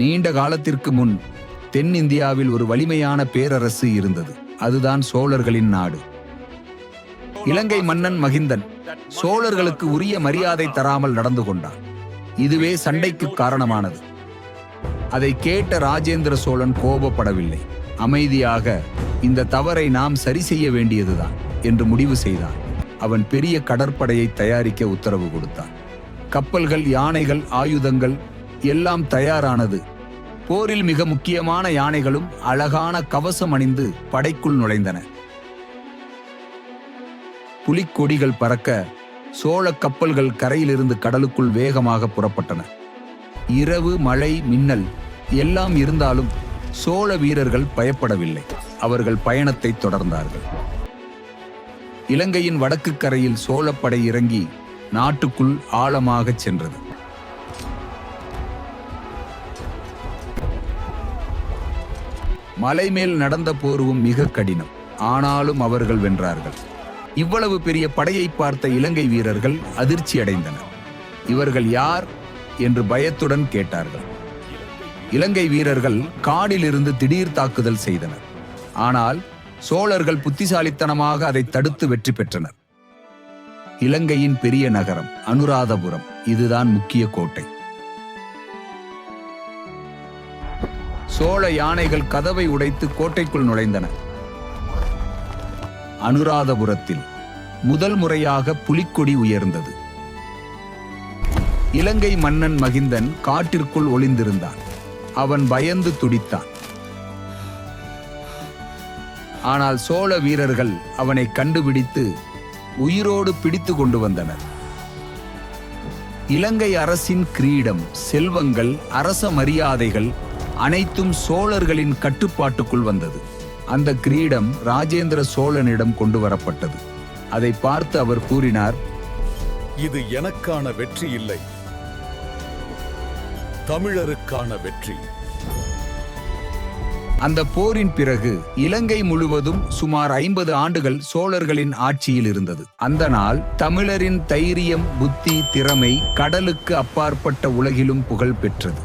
நீண்ட காலத்திற்கு முன் தென்னிந்தியாவில் ஒரு வலிமையான பேரரசு இருந்தது. அதுதான் சோழர்களின் நாடு. இலங்கை மன்னன் மகிந்தன் சோழர்களுக்கு உரிய மரியாதை தராமல் நடந்து கொண்டான். இதுவே சண்டைக்கு காரணமானது. அதை கேட்ட ராஜேந்திர சோழன் கோபப்படவில்லை. அமைதியாக இந்த தவறை நாம் சரி செய்ய வேண்டியதுதான் என்று முடிவு செய்தான். அவன் பெரிய கடற்படையை தயாரிக்க உத்தரவு கொடுத்தான். கப்பல்கள் யானைகள் ஆயுதங்கள் எல்லாம் தயாரானது. போரில் மிக முக்கியமான யானைகளும் அழகான கவசம் அணிந்து படைக்குள் நுழைந்தன. புலிக்கொடிகள் பறக்க சோழ கப்பல்கள் கரையிலிருந்து கடலுக்குள் வேகமாக புறப்பட்டன. இரவு மழை மின்னல் எல்லாம் இருந்தாலும் சோழ வீரர்கள் பயப்படவில்லை. அவர்கள் பயணத்தை தொடர்ந்தார்கள். இலங்கையின் வடக்கு கரையில் சோழப்படை இறங்கி நாட்டுக்குள் ஆழமாகச் சென்றது. மலை மேல் நடந்த போர்வும் மிக கடினம். ஆனாலும் அவர்கள் வென்றார்கள். இவ்வளவு பெரிய படையை பார்த்த இலங்கை வீரர்கள் அதிர்ச்சி அடைந்தனர். இவர்கள் யார் என்று பயத்துடன் கேட்டார்கள். இலங்கை வீரர்கள் காடிலிருந்து திடீர் தாக்குதல் செய்தனர். ஆனால் சோழர்கள் புத்திசாலித்தனமாக அதை தடுத்து வெற்றி பெற்றனர். இலங்கையின் பெரிய நகரம் அனுராதபுரம். இதுதான் முக்கிய கோட்டை. சோழ யானைகள் கதவை உடைத்து கோட்டைக்குள் நுழைந்தன. அனுராதபுரத்தில் முதல் முறையாக புலிக்கொடி உயர்ந்தது. இலங்கை மன்னன் மகிந்தன் காட்டிற்குள் ஒளிந்திருந்தான். அவன் பயந்து துடித்தான். ஆனால் சோழ வீரர்கள் அவனை கண்டுபிடித்து உயிரோடு பிடித்து கொண்டு வந்தனர். இலங்கை அரசின் கிரீடம் செல்வங்கள் அரச மரியாதைகள் அனைத்தும் சோழர்களின் கட்டுப்பாட்டுக்குள் வந்தது. அந்த கிரீடம் ராஜேந்திர சோழனிடம் கொண்டு வரப்பட்டது. அதை பார்த்து அவர் கூறினார் இது எனக்கான வெற்றி இல்லை. தமிழருக்கான வெற்றி. அந்த போரின் பிறகு இலங்கை முழுவதும் சுமார் ஐம்பது ஆண்டுகள் சோழர்களின் ஆட்சியில் இருந்தது. அந்த நாள் தமிழரின் தைரியம் புத்தி திறமை கடலுக்கு அப்பாற்பட்ட உலகிலும் புகழ் பெற்றது.